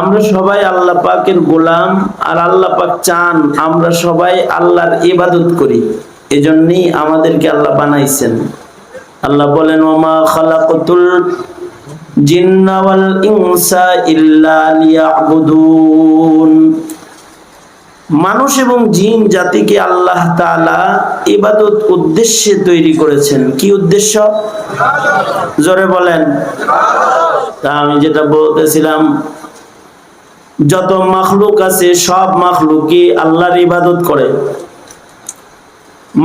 আমরা সবাই আল্লাহ পাকের গোলাম আর আল্লাহ পাক চান আমরা সবাই আল্লাহর ইবাদত করি। এজন্যই আমাদেরকে আল্লাহ বানাইছেন। আল্লাহ বলেন, ওমা খালাকতুল মানুষ এবং জিন জাতিকে আল্লাহ ইবাদত উদ্দেশ্যে তৈরি করেছেন। কি উদ্দেশ্য? জোরে বলেন। তা আমি যেটা বলতেছিলাম যত মাখলুক আছে, সব মাখলুকই আল্লাহর ইবাদত করে।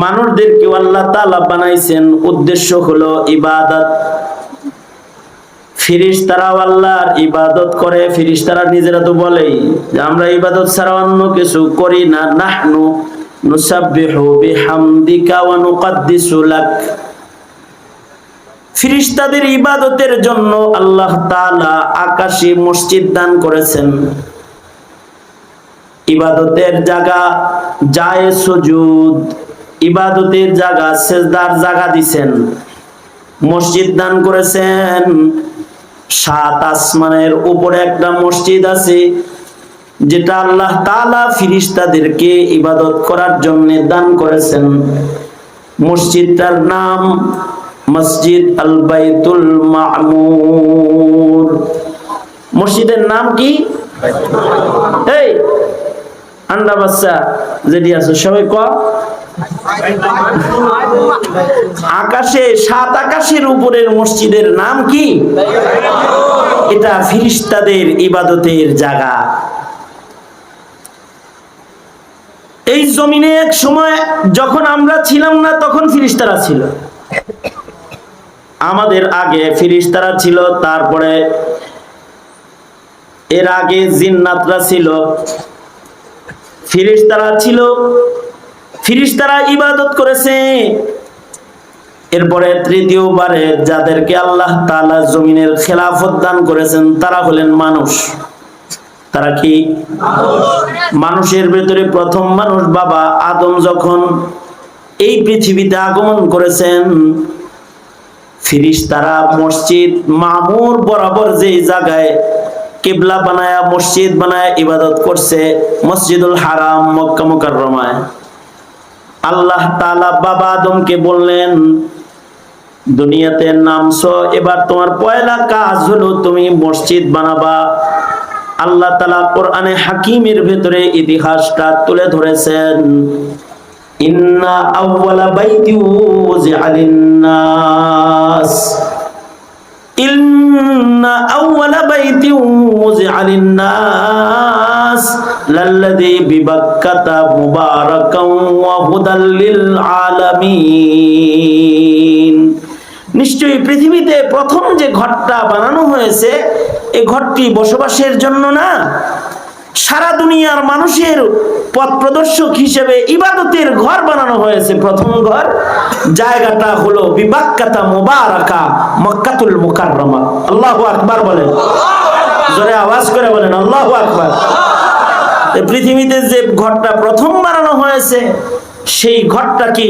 মানুষদেরকে আল্লাহ তাআলা বানাইছেন উদ্দেশ্য হলো ইবাদত। ফিরিস্তারাও আল্লাহর ইবাদত করে ফিরিস্তারা নিজেরা তো বলেই যে আমরা ইবাদত ছাড়া অন্য কিছু করি না। নাহনু নুসাব্বিহু বিহামদিকা ওয়া নুকাদ্দিসু লাক। ফিরিস্তাদের ইবাদতের জন্য আল্লাহ তাআলা আকাশে মসজিদ দান করেছেন। ইবাদতের জায়গা যায় সজুদ, ইবাদতের জায়গা সেজদার জায়গা দিছেন। মসজিদ দান করেছেন। সাত আসমানের উপরে একটা মসজিদ আছে, যেটা আল্লাহ তালা ফিরিস্তাদেরকে ইবাদত করার জন্য দান করেছেন। মসজিদটার নাম মসজিদ আল বাইতুল মামুর। মসজিদের নাম কি? এই, আন্ডা বাচ্চা যেটি আছে, সবাই ক? আকাশে, সাত আকাশের উপরের মসজিদের নাম কি? এটা ফিরিস্তাদের ইবাদতের জায়গা। এই জমিনে এক সময় যখন আমরা ছিলাম না, তখন ফিরিস্তারা ছিল। আমাদের আগে ফিরিস্তারা ছিল, তারপরে এর আগে জিন্নাতরা ছিল। ফিরিস্তারা ছিল, ফিরিস্তারা ইবাদত করেছে। এরপরে তৃতীয়বারে যাদেরকে আল্লাহ তাআলা জমিনের খেলাফত দান করেছেন, তারা হলেন মানুষ। তারা কি? মানুষের ভেতরে প্রথম মানুষ বাবা আদম যখন এই পৃথিবীতে আগমন করেছেন ফিরিস্তারা মসজিদ মামুর বরাবর যে জায়গায় কিবলা বানায়া, মসজিদ বানায় ইবাদত করছে, মসজিদুল হারাম মক্কা মুকাররমায়। আল্লাহ তাআলা বাবা আদমকে বললেন, দুনিয়াতে নামছো, এবার তোমার পয়লা কাজ হলো তুমি মসজিদ বানাবা। আল্লাহ তাআলা কোরআনে হাকিমের ভেতরে ইতিহাসটা তুলে ধরেছেন। নিশ্চয়ই পৃথিবীতে প্রথম যে ঘরটা বানানো হয়েছে এই ঘরটি বসবাসের জন্য না, সারা দুনিয়ার মানুষের পথ প্রদর্শক হিসেবে ইবাদতের ঘর বানানো হয়েছে। প্রথম ঘর জায়গাটা হলো বিবাক্কাতা মুবারাকা, মক্কাতুল মুকাররমা। আল্লাহু আকবার বলেন। জোরে আওয়াজ করে বলেন, আল্লাহু আকবার। পৃথিবীতে যে ঘরটা প্রথম বানানো হয়েছে, সেই ঘরটা কি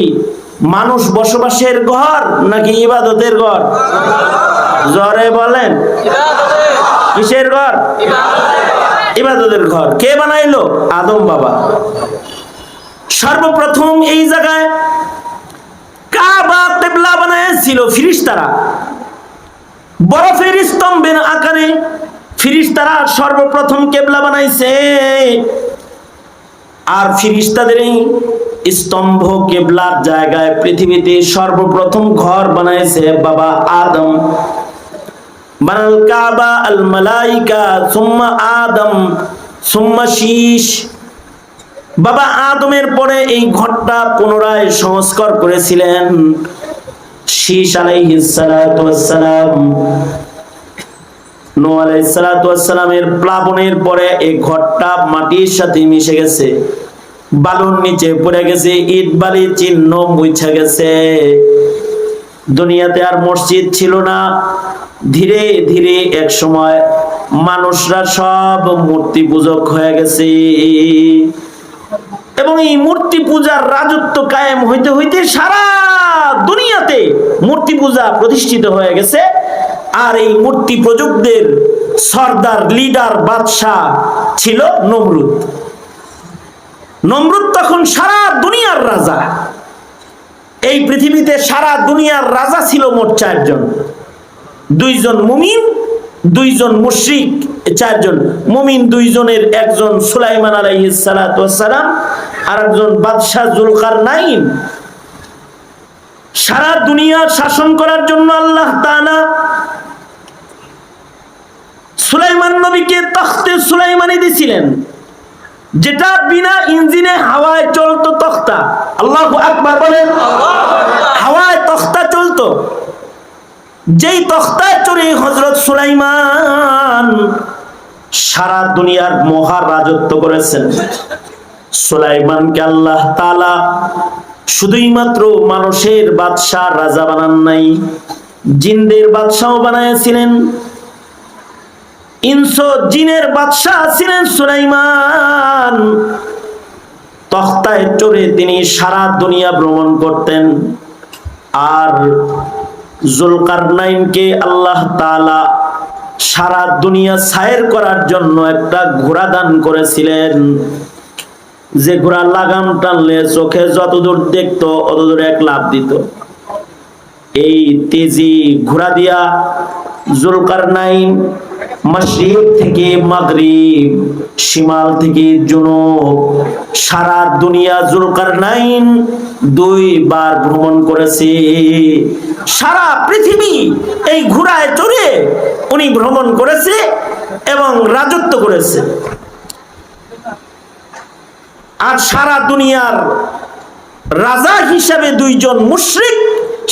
মানুষ বসবাসের ঘর নাকি ইবাদতের ঘর? জরে বলেন। কিসের ঘর? ইবাদতের ঘর। কে বানাইলো? আদম বাবা। সর্বপ্রথম এই জায়গায় স্তম্ভের আকারে ফিরিস্তারা সর্বপ্রথম কেবলা বানাইছে। আর ফিরিস্তাদের স্তম্ভ কেবলার জায়গায় পৃথিবীতে সর্বপ্রথম ঘর বানাইছে বাবা আদম। বানাল কাবা আল মালাইকা, সুম্মা আদম, সুম্মা শীষ। বাবা আদমের পরে এই ঘরটা পুনরায় সংস্কার করেছিলেন। শীষ আলাইহিস সালাতু ওয়াস সালাম নূহ আলাইহিস সালাতু ওয়াস সালামের প্লাবনের পরে এই ঘরটা মাটির সাথে মিশে গেছে। বালুর নিচে পড়ে গেছে, ইট, বালি, চিহ্ন মুছা গেছে। দুনিয়াতে আর মসজিদ ছিল না। ধীরে ধীরে এক সময় মানুষরা সব মূর্তি পূজক হয়ে গেছে। এবং এই মূর্তি পূজার রাজত্ব কায়েম হইতে হইতে সারা দুনিয়াতে মূর্তি পূজা প্রতিষ্ঠিত হয়ে গেছে। আর এই মূর্তি প্রযুক্তদের সর্দার, লিডার, বাদশাহ ছিল নমরুদ। নমরুদ তখন সারা দুনিয়ার রাজা। এই পৃথিবীতে সারা দুনিয়ার রাজা ছিল মোট চারজন। দুইজন মুমিন, দুইজন মুশরিক, চারজন মুমিন, দুইজনের একজন সুলাইমান ওয়াসসালাম আর একজন বাদশাহ জুলকার নাইন সারা দুনিয়া শাসন করার জন্য আল্লাহ তাআলা সুলাইমান নবীকে তখতে সুলাইমানি দিছিলেন। যেটা বিনা ইঞ্জিনে হাওয়ায় চলতো তখতা। আল্লাহ আকবার বলেন, হাওয়ায় তখতা চলতো। যেই তখতায় চড়ে হজরত সুলাইমান সারা দুনিয়ার মহা রাজত্ব করেছেন। সুলাইমানকে আল্লাহ তালা শুধুই মাত্র মানুষের বাদশাহ রাজা বানান নাই, জিনদের বাদশাহ বানাইছিলেন ইনসো জিনের বাদশাহ ছিলেন সুলাইমান। তখতায় চড়ে তিনি সারা দুনিয়া ভ্রমণ করতেন। আর জুলকার নাইনকে আল্লাহ তালা সারা দুনিয়া সায়ের করার জন্য একটা ঘোড়া দান করেছিলেন। যে ঘোড়া লাগাম টানলে চোখে যতদূর দেখতো, অতদূর এক লাভ দিত। এই তেজি ঘোড়া দিয়া জুলকার নাইন থেকে মাগরিব, শিমাল থেকে জুনুব, সারা দুনিয়া জুলকার নাইন দুইবার ভ্রমণ করেছে। সারা পৃথিবী এই ঘোড়ায় চড়ে উনি ভ্রমণ করেছে এবং রাজত্ব করেছে। আর সারা দুনিয়ার রাজা হিসাবে দুইজন মুশরিক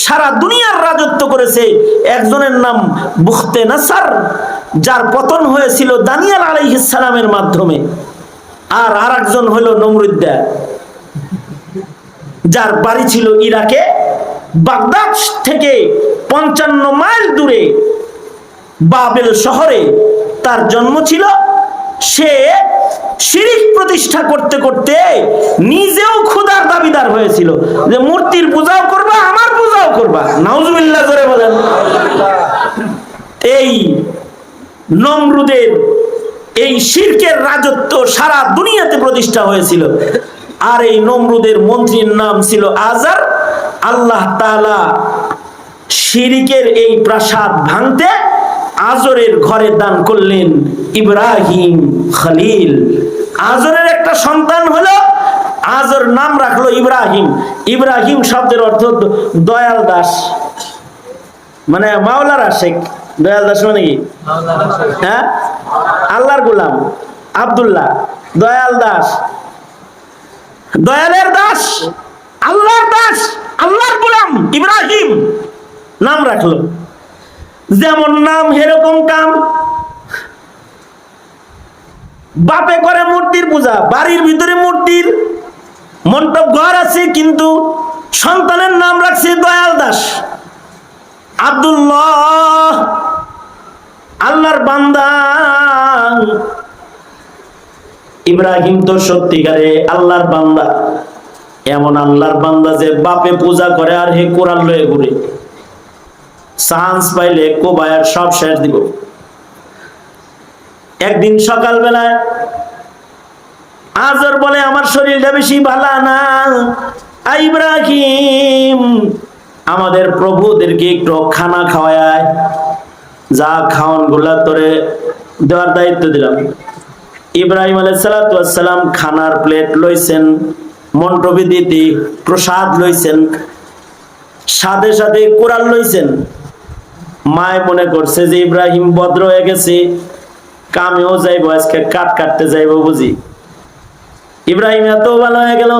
সারা দুনিয়ার রাজত্ব করেছে। একজনের নাম বুখতে নাসার যার পতন হয়েছিল দানিয়াল আলাইহিস সালামের মাধ্যমে। আর আরেকজন হলো নমরুদ্দা। যার বাড়ি ছিল ইরাকে, বাগদাদ থেকে পঞ্চান্ন মাইল দূরে বাবেল শহরে তার জন্ম ছিল। সে শিরিক প্রতিষ্ঠা করতে করতে নিজেও ক্ষুধার দাবিদার হয়েছিল যে, মূর্তির পূজাও করবা, আমার পূজাও করবা। নাউজুবিল্লাহ করে বলেন। এই নমরুদের এই শিরকের রাজত্ব সারা দুনিয়াতে প্রতিষ্ঠা হয়েছিল। আর এই নমরুদের মন্ত্রীর নাম ছিল আজার। আল্লাহ তাআলা শিরিকের এই প্রাসাদ ভাঙতে আজরের ঘরে দান করলেন ইব্রাহিম খলিল। আজরের একটা সন্তান হলো, আজর নাম রাখল ইব্রাহিম। ইব্রাহিম শব্দের অর্থ দয়াল দাস। মানে মাওলার আশেক দয়াল দাস মানে কি? হ্যাঁ? আল্লাহর গোলাম, আব্দুল্লাহ, দয়াল দাস। দয়ালের দাস, আল্লাহর দাস, আল্লাহর গোলাম, ইব্রাহিম। নাম রাখল। যেমন নাম হেরকম কাম। বাপে করে মূর্তির পূজা, বাড়ির ভিতরে মূর্তির মন্টপ ঘর আছে, কিন্তু সন্তানের নাম রাখছে দয়াল দাস। আব্দুল্লাহ, আল্লাহর বান্দা। ইব্রাহিম তো সত্যিকারে আল্লাহর বান্দা। এমন আল্লাহর বান্দা যে বাপে পূজা করে আর হে কোরআন লয়ে ঘুরে। চান্স পাইলে কোবায়ার সব শেষ দিব। একদিন সকালবেলায় আজর বলে, আমার শরীরটা বেশি ভালো না। ইব্রাহিম আমাদের প্রভুদেরকে একটু খানা খাওয়ায়, যা খাওয়ানগুলা তোরে দেওয়ার দায়িত্ব দিলাম। ইব্রাহিম আলাইসালাম খানার প্লেট লইছেন মন্টবিদিতে প্রসাদ লইছেন, সাথে সাথে কোরআন লইছেন। মায় মনে করছে যে ইব্রাহিম ভদ্র হয়ে গেছে, কামেও যাইব, আজকে কাট কাটতে যাইব বুঝি। ইব্রাহিম এত ভালো হয়ে গেল,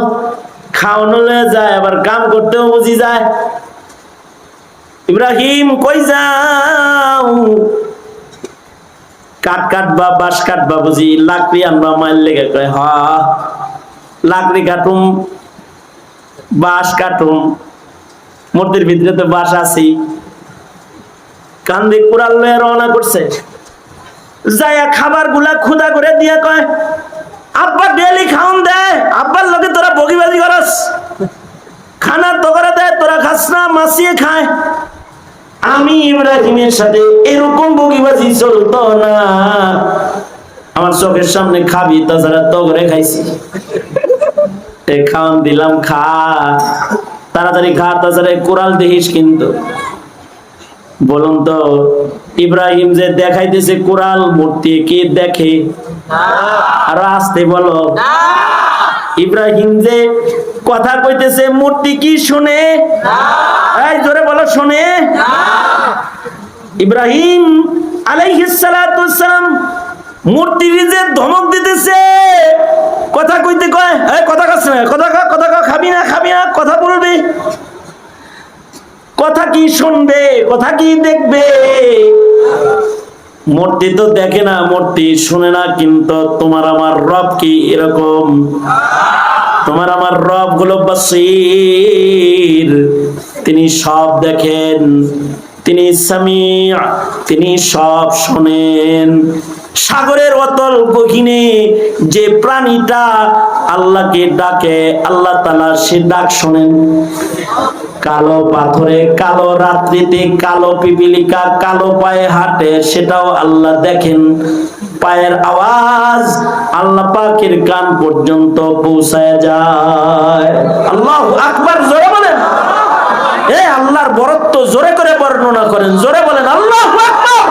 খাওয়ানো যায়, আবার কাম করতেও বুঝি যায়। ইব্রাহিম কই যাও? কাঠ কাটবা, বাঁশ কাটবা বুঝি, লাকড়ি আনবা মাইল লেগে কয়, হ, লাকড়ি কাটুম, বাঁশ কাটুম, মূর্তির ভিতরে তো বাঁশ আছেই। কান্দি কুড়াল লয়ে রওনা করছে। যায়া খাবারগুলা খুদা করে দিয়া কয়, আব্বা ডেলি খাওন দে, আব্বার লোকে তোরা বগিবাজি করস। খানা তো করে দেয় তোরা খাস না, মাসিয়ে খায়। আমি ইব্রাহিমের সাথে এরকম বগিবাজি চলতো না। আমার চোখের সামনে খাবি তাছাড়া তো করে খাইছি খাওয়ান দিলাম খা। তাড়াতাড়ি খা তাছাড়া কোরাল দেখিস কিন্তু। বলুন তো ইব্রাহিম যে দেখাইতেছে কোরাল মূর্তি কি দেখে? আরও আসতে বলো। ইব্রাহিম যে কথা কইতেছে মূর্তি কি শুনে? এই জোরে বলো শুনে। ইব্রাহিম আলাইহিস সালাতু সালাম মূর্তির যে ধমক দিতেছে কথা কইতে কয় এই কথা কাছ না কথা কা কথা কা খাবি না খাবি না কথা বলবি। কথা কি শুনবে কথা কি দেখবে? মূর্তি তো দেখে না মূর্তি শুনে না কিন্তু তোমার আমার রব কি এরকম? তোমার আমার রবগুলো তিনি সব দেখেন তিনি সামিয়া তিনি সব শোনেন। সাগরের অতল গহিনে যে প্রাণীটা আল্লাহকে ডাকে, আল্লাহ তালা সে ডাক শোনেন। কালো পাথরে, কালো রাত্রিতে, কালো পিপিলিকা, কালো পায়ে হাঁটে, সেটাও আল্লাহ দেখেন। পায়ের আওয়াজ আল্লাহ পাকের কান পর্যন্ত পৌঁছায় যায়। আল্লাহ আকবার, জোরে বলেন। এ আল্লাহর বরত্ব জোরে করে বর্ণনা করেন। জোরে বলেন, আল্লাহ আকবার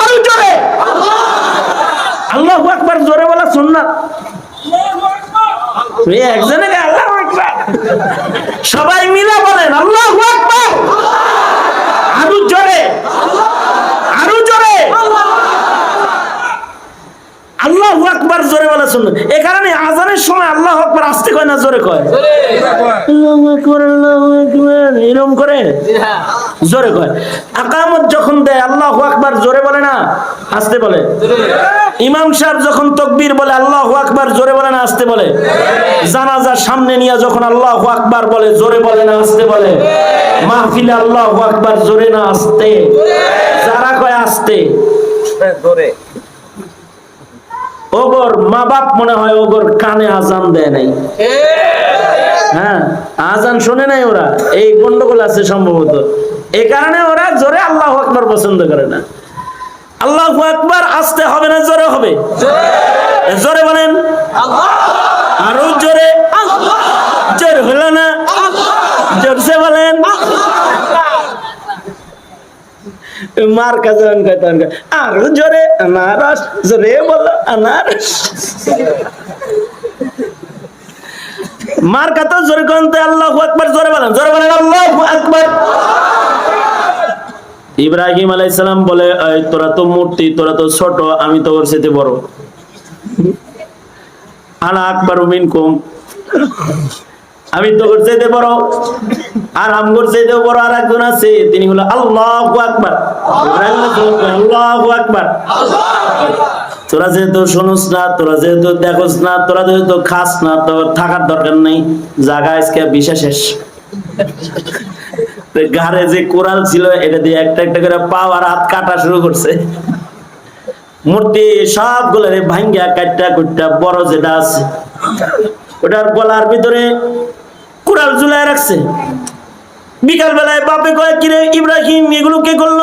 আরও জোরে আল্লাহ আকবার জোরে বলা সুন্নাত। একজনে আল্লাহ সবাই মিলে বলেন আল্লাহ আরও জোরে। আরও জোরে। আল্লাহ আকবার জোরে বলা শুনুন এ কারণে আজানের সময় আল্লাহ আকবার আসতে কয় না জোরে কয়? আল্লাহু আকবার, আল্লাহু আকবার, এরকম করে? জোরে কয়। আকামত যখন দেয় আল্লাহ আকবার জোরে বলে না আসতে বলে। ইমাম সাহেব যখন তকবির বলে আল্লাহ আকবার জোরে বলে না আসতে বলে। জানাজার সামনে নিয়ে যখন আল্লাহ আকবার বলে জোরে বলে না আসতে বলে। মাহফিলে আল্লাহ আকবার জোরে না আসতে। যারা কয় আসতে? ওগর মা বাপ মনে হয় ওগর কানে আজান দেয় নাই। হ্যাঁ আজান শোনে নাই ওরা। এই গন্ডগোল আছে সম্ভবত। এই কারণে ওরা জোরে আল্লাহ আকবার পছন্দ করে না। আল্লাহ আকবার আসতে হবে না জোরে হবে? জোরে। বলেন। আরও জোরে। জোরে হলো না? জোরসে বলেন। মার কাছে আরও জোরে আনারস। জোরে বলো আনারস। মার কাছে জোরে কনতে আল্লাহ আকবার জোরে বলেন জোরে বলেন আল্লাহ আকবার। ইব্রাহিম আলাইহিস সালাম বলে তোরা তো মূর্তি তোরা তো ছোট আমি তো ওর সাথে বড়। আনা আকবার মিনকুম আমি তো ওর চাইতে বড় আর আমগর চাইতে বড় আর একজন আছে তিনি হলো আল্লাহু আকবার। আল্লাহু আকবার। তোরা যেহেতু শুনুস না, তোরা যেহেতু দেখোস না, তোরা যেহেতু খাস না, তোর থাকার দরকার নেই। জায়গা আজকে বিশেষ ঘাড়ে যে কোরাল ছিল, এটা দিয়ে একটা একটা করে পাও আর হাত কাটা শুরু করছে। মূর্তি সবগুলো ভাঙ্গা কাটটা কুটটা বড় যেটা আছে ওটার গলার ভিতরে কোরাল ঝুলাই রাখছে। বিকাল বেলায় বাপে কয়, কিরে ইব্রাহিম, এগুলো কে করল?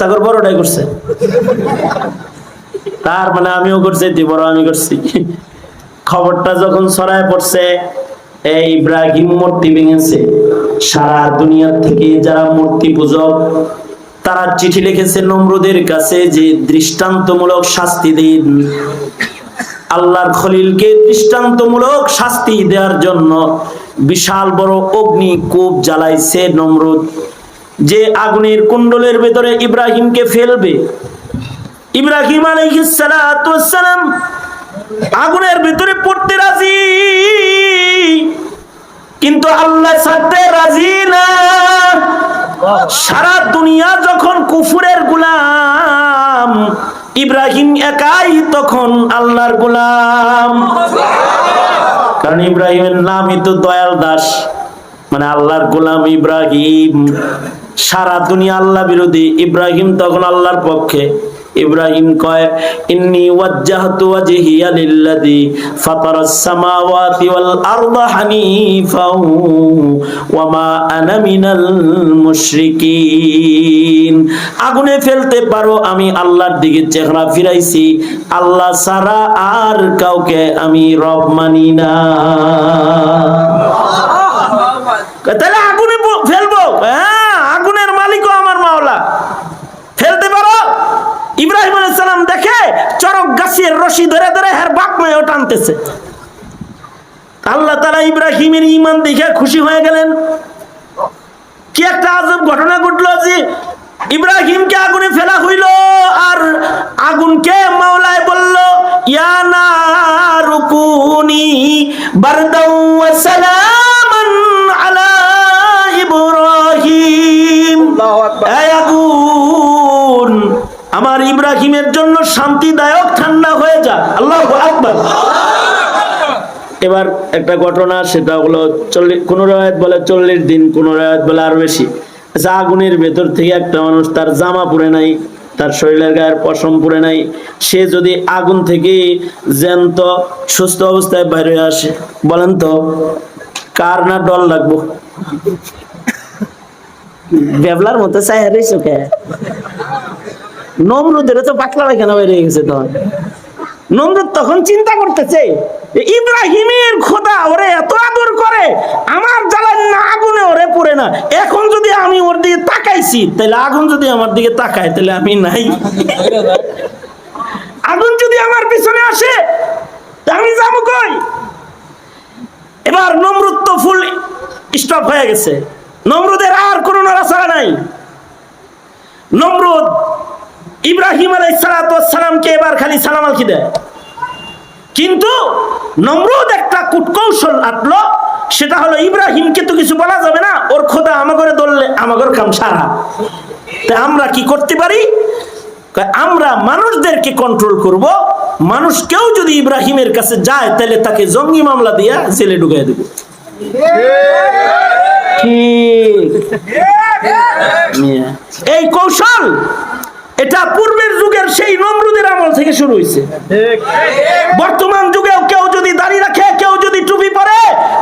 তাকর বড়টাই করছে। তার মানে আমিও করছি বড় আমি করছি। খবরটা যখন ছড়ায় পড়ছে এই ইব্রাহিম মূর্তি ভেঙেছে। সারা থেকে যারা মূর্তি পূজক, তারা চিঠি লিখেছে কাছে যে দৃষ্টান্তমূলক শাস্তি দিন। আল্লাহর খলিলকে দৃষ্টান্তমূলক শাস্তি দেওয়ার জন্য বিশাল বড় অগ্নি কূপ জ্বালাইছে নমরুদ, যে আগুনের কুণ্ডলের ভেতরে ইব্রাহিমকে ফেলবে। ইব্রাহিম আলাইহিস সালাতু ওয়াস সালাম আগুনের ভিতরে পড়তে রাজি। কিন্তু আল্লাহ ছাড়তে রাজি না। সারা দুনিয়া যখন কুফুরের গুলাম, ইব্রাহিম একাই তখন আল্লাহর গুলাম। কারণ ইব্রাহিমের নামই তো দয়াল দাস। মানে আল্লাহর গোলাম ইব্রাহিম। সারা দুনিয়া আল্লাহ বিরোধী, ইব্রাহিম তখন আল্লাহর পক্ষে। ইব্রাহিম কয় ইন্নি ওয়াজ্জাহতু ওয়াজহিয়া লিল্লাযী ফাতারাস সামাওয়াতি ওয়াল আরদা হানিফাও ওয়া মা আনা মিনাল মুশরিকিন। আগুনে ফেলতে পারো আমি আল্লাহর দিকে চেহারা ফিরাইছি। আল্লাহ ছাড়া আর কাউকে আমি রব মানি না। তাহলে আগুনে ব- ফেলব হ্যাঁ আগুনের মালিকও আমার মাওলা ফেলতে পারো ইব্রাহিম আলাইহিস সালাম দেখে চরক গাছের রশি ধরে ধরে হের বাপ মেয়েও টানতেছে। আল্লাহ তালা ইব্রাহিমের ইমান দেখে খুশি হয়ে গেলেন। কি একটা আজব ঘটনা ঘটলো যে ইব্রাহিমকে আগুনে ফেলা হইল আর আগুনকে মাওলায় বলল ইয়া নারুকুনি বারদাও ওয়া সালামান আলা ইব্রাহিম। আগুন আমার ইব্রাহিমের জন্য শান্তিদায়ক ঠান্ডা হয়ে যা আল্লাহু আকবার। এবার একটা ঘটনা, সেটা হলো চল্লিশ, কোন রায়ত বলে চল্লিশ দিন, কোন রায়ত বলে আরও বেশি। আচ্ছা আগুনের ভেতর থেকে একটা মানুষ তার জামা পরে নাই, তার শরীরের গায়ের পশম পরে নাই। সে যদি আগুন থেকে জ্যান্ত, সুস্থ অবস্থায় বাইরে আসে, বলেন তো, কার না ডল লাগবো? বেবলার মতো চাই কে নমরুদের তো পাতলা পায়খানা বাইরে গেছে তখন। নমরুদ তখন চিন্তা করতেছে ইব্রাহিমের খোদা ওরে এত আদর করে, আমার জ্বালান না আগুনে ওরে পড়ে না। এখন যদি আমি ওর দিকে তাকাইছি, তাহলে আগুন যদি আমার দিকে তাকায়, তাহলে আমি নাই। আগুন যদি আমার পিছনে আসে আমি যাব কই? এবার নমরুদ তো ফুল স্টপ হয়ে গেছে। নমরুদের আর কোনো নড়াচড়া নাই। নমরুদ ইব্রাহিম আলাইসালামকে এবার খালি সালাম আলকি দেয় কিন্তু নমরুদ একটা কুটকৌশল আটলো সেটা হলো ইব্রাহিমকে তো কিছু বলা যাবে না, ওর খোদা আমাগরে ধরলে আমাগর কাম সারা। আমরা কি করতে পারি? আমরা মানুষদেরকে কন্ট্রোল করব, মানুষ কেউ যদি ইব্রাহিমের কাছে যায়, তাহলে তাকে জঙ্গি মামলা দিয়া জেলে ঢুকাই দেব। এই কৌশল এটা পূর্বের যুগের সেই নমরুদের আমল থেকে শুরু হয়েছে বর্তমান যুগেও কেউ যদি দাড়ি রাখে কেউ যদি টুপি পরে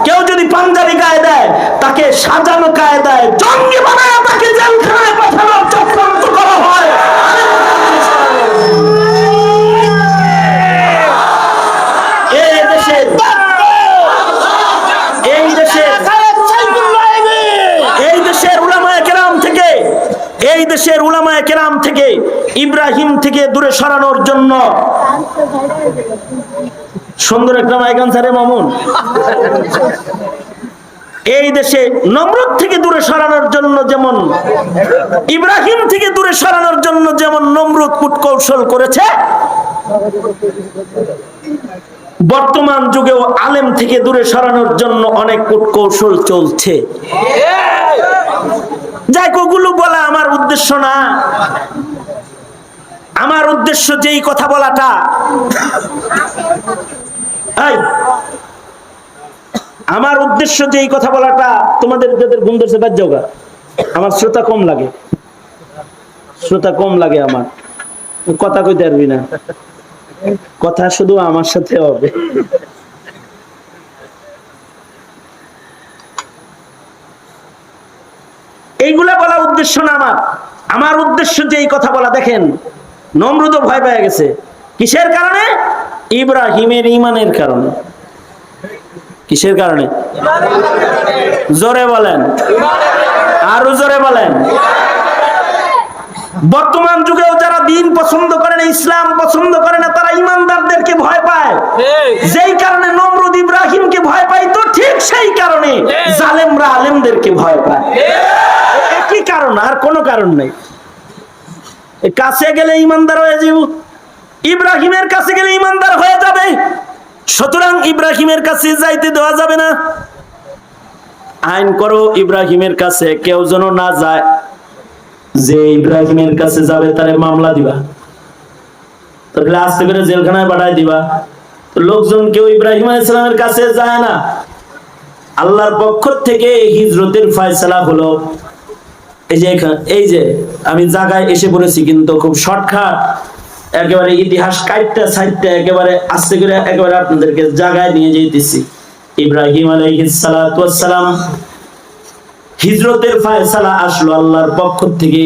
কেউ যদি পাঞ্জাবি গায়ে দেয় তাকে সাজানো কায়দায় জঙ্গি বানায় তাকে জেলখানায় পাঠানোর চক্রান্ত করা হয়। এই দেশে এই দেশের উলামায়ে কেরাম থেকে এই দেশের উলামায়ে কেরাম থেকে ইব্রাহিম থেকে দূরে সরানোর জন্য। সুন্দর একটা মাইকান মামুন। এই দেশে নমরুদ থেকে দূরে সরানোর জন্য যেমন, ইব্রাহিম থেকে দূরে সরানোর জন্য যেমন নমরুদ কূটকৌশল করেছে, বর্তমান যুগেও আলেম থেকে দূরে সরানোর জন্য অনেক কূটকৌশল চলছে। যাই ওগুলো বলা আমার উদ্দেশ্য না। আমার উদ্দেশ্য যেই কথা বলাটা। আমার উদ্দেশ্য যেই কথা বলাটা, তোমাদের যাদের ঘুম ধরছে, বাদ আমার শ্রোতা কম লাগে। শ্রোতা কম লাগে আমার। কথা কইতে পারবি না। কথা শুধু আমার সাথে হবে। এইগুলা বলা উদ্দেশ্য না আমার। আমার উদ্দেশ্য যে এই কথা বলা, দেখেন নমরুদ ভয় পেয়ে গেছে। কিসের কারণে? ইব্রাহিমের ইমানের কারণে। কিসের কারণে? জোরে বলেন। আরও জোরে বলেন। বর্তমান যুগেও যারা দিন পছন্দ করে না ইসলাম পছন্দ করে না তারা ইমানদারদেরকে ভয় পায়। যেই কারণে নমরুদ ইব্রাহিমকে ভয় পায় তো ঠিক সেই কারণে জালেমরা আলেমদেরকে ভয় পায়। একই কারণ আর কোনো কারণ নেই। কাছে গেলে ইমানদার হয়ে যাব। ইব্রাহিমের কাছে গেলে ইমানদার হয়ে যাবে। সুতরাং ইব্রাহিমের কাছে যাইতে দেওয়া যাবে না। আইন করো, ইব্রাহিমের কাছে কেউ যেন না যায়। যে ইব্রাহিমের কাছে যাবে, তারে মামলা দিবা। তাহলে আস্তে করে জেলখানায় পাঠায় দিবা। লোকজন কেউ ইব্রাহিম আলাইসালামের কাছে যায় না। আল্লাহর পক্ষ থেকে হিজরতের ফয়সালা হলো এই যে এই যে আমি জায়গায় এসে পড়েছি কিন্তু খুব শর্টকাট, একেবারে ইতিহাস কাইটটা সাইটটা একেবারে আস্তে করে একেবারে আপনাদেরকে জায়গায় নিয়ে যেতেছি ইব্রাহিম আলাইহিস সালাতু ওয়াস সালাম হিজরতের ফায়সালা আসলো আল্লাহর পক্ষ থেকে।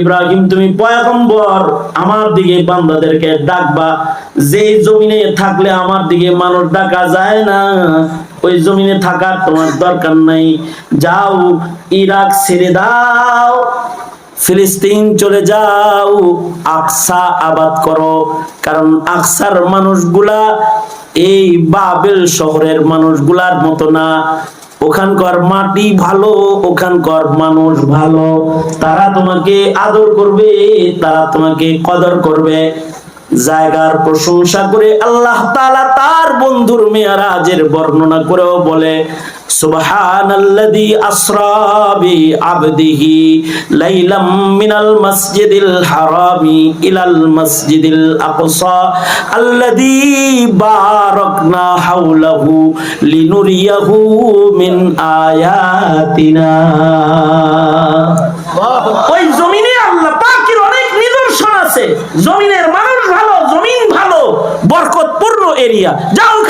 ইব্রাহিম, তুমি পয়গম্বর, আমার দিকে বান্দাদেরকে ডাকবা যে জমিনে থাকলে আমার দিকে মানুষ ডাকা যায় না। ওই জমিনে থাকার তোমার দরকার নাই। যাও, ইরাক ছেড়ে দাও, ফিলিস্তিন চলে যাও, আকসা আবাদ করো। কারণ আকসার মানুষগুলা এই বাবেল শহরের মানুষগুলার মতো না। ওখানকার মাটি ভালো, ওখানকার মানুষ ভালো। তারা তোমাকে আদর করবে, তারা তোমাকে কদর করবে। জায়গার প্রশংসা করে আল্লাহ তাআলা তার বন্ধুর মেয়ারাজের বর্ণনা করেও বলে সুবহানাল্লাযী আসরা বি আবদিহি লাইলাম মিনাল মাসজিদিল হারামি ইলাল মাসজিদিল আকসা আল্লাযী বারাকনা হাওলাহু লিনুরিয়াহু মিন আয়াতিনা। ওই জমিনে আল্লাহ পাকের অনেক নিদর্শন আছে। জমিন এরিয়া যাও ওখানে